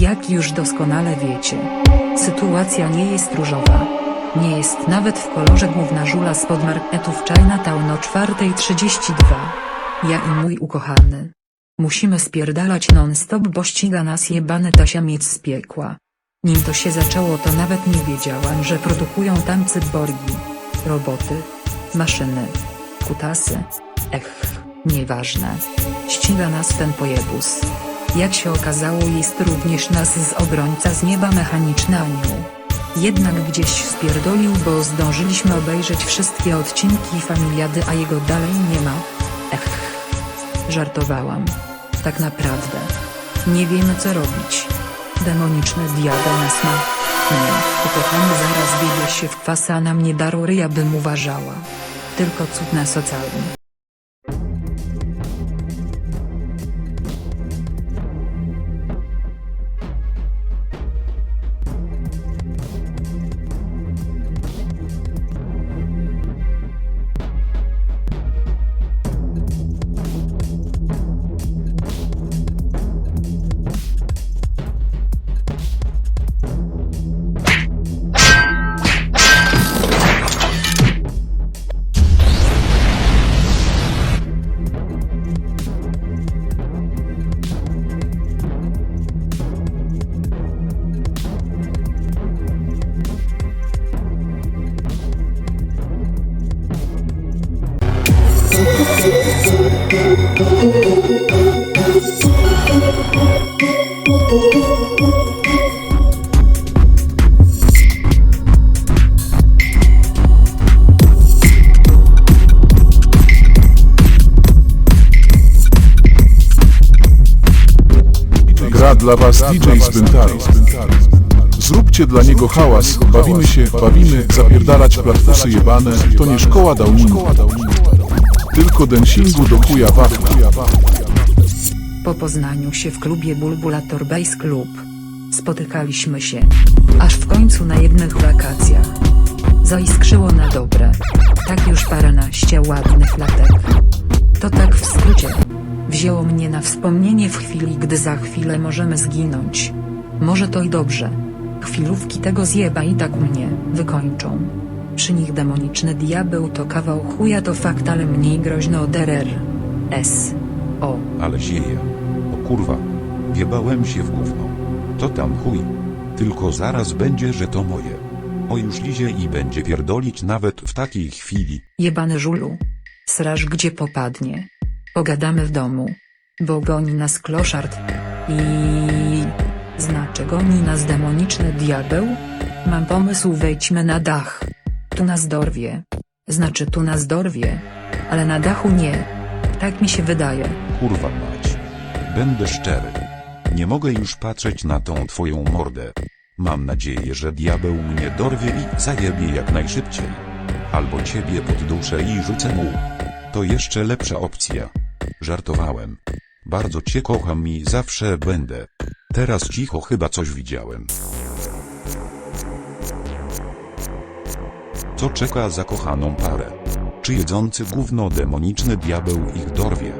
Jak już doskonale wiecie, sytuacja nie jest różowa. Nie jest nawet w kolorze główna żula spod marketów Chinatown o 4.32. Ja i mój ukochany. Musimy spierdalać non-stop, bo ściga nas jebany tasiamiec z piekła. Nim to się zaczęło to nawet nie wiedziałam, że produkują tam cyborgi. Roboty. Maszyny. Kutasy. Ech, nieważne. Ściga nas ten pojebus. Jak się okazało jest również nas z obrońca z nieba mechaniczny anioł. Jednak gdzieś spierdolił, bo zdążyliśmy obejrzeć wszystkie odcinki Familiady, a jego dalej nie ma. Ech. Żartowałam. Tak naprawdę. Nie wiemy co robić. Demoniczny diabeł nas ma. Nie, ukochany zaraz wiedzie się w kwasy, a na mnie daru ryja bym uważała. Tylko cud nas ocali. Gra dla was DJ z Bentaru. Zróbcie dla niego hałas, bawimy się, bawimy, zapierdalać platfusy jebane, to nie szkoła Downingu. Tylko densingu do chuja wafla. Po poznaniu się w klubie Bulbulator Base Club. Spotykaliśmy się. Aż w końcu na jednych wakacjach. Zaiskrzyło na dobre. Tak już paręnaście ładnych latek. To tak w skrócie. Wzięło mnie na wspomnienie w chwili, gdy za chwilę możemy zginąć. Może to i dobrze. Chwilówki tego zjeba i tak mnie wykończą. Przy nich demoniczny diabeł to kawał chuja to fakt, ale mniej groźny od RR. S. O. Ale zieje. O kurwa. Wjebałem się w gówno. To tam chuj. Tylko zaraz będzie, że to moje. O już lizie i będzie pierdolić nawet w takiej chwili. Jebany żulu. Sraż gdzie popadnie. Pogadamy w domu. Bo goni nas kloszard. I... Znaczy goni nas demoniczny diabeł? Mam pomysł wejdźmy na dach. Tu nas dorwie. Znaczy tu nas dorwie. Ale na dachu nie. Tak mi się wydaje. Kurwa mać. Będę szczery. Nie mogę już patrzeć na tą twoją mordę. Mam nadzieję, że diabeł mnie dorwie i zajebie jak najszybciej. Albo ciebie podduszę i rzucę mu. To jeszcze lepsza opcja. Żartowałem. Bardzo cię kocham i zawsze będę. Teraz cicho chyba coś widziałem. Co czeka zakochaną parę? Czy jedzący gówno demoniczny diabeł ich dorwie?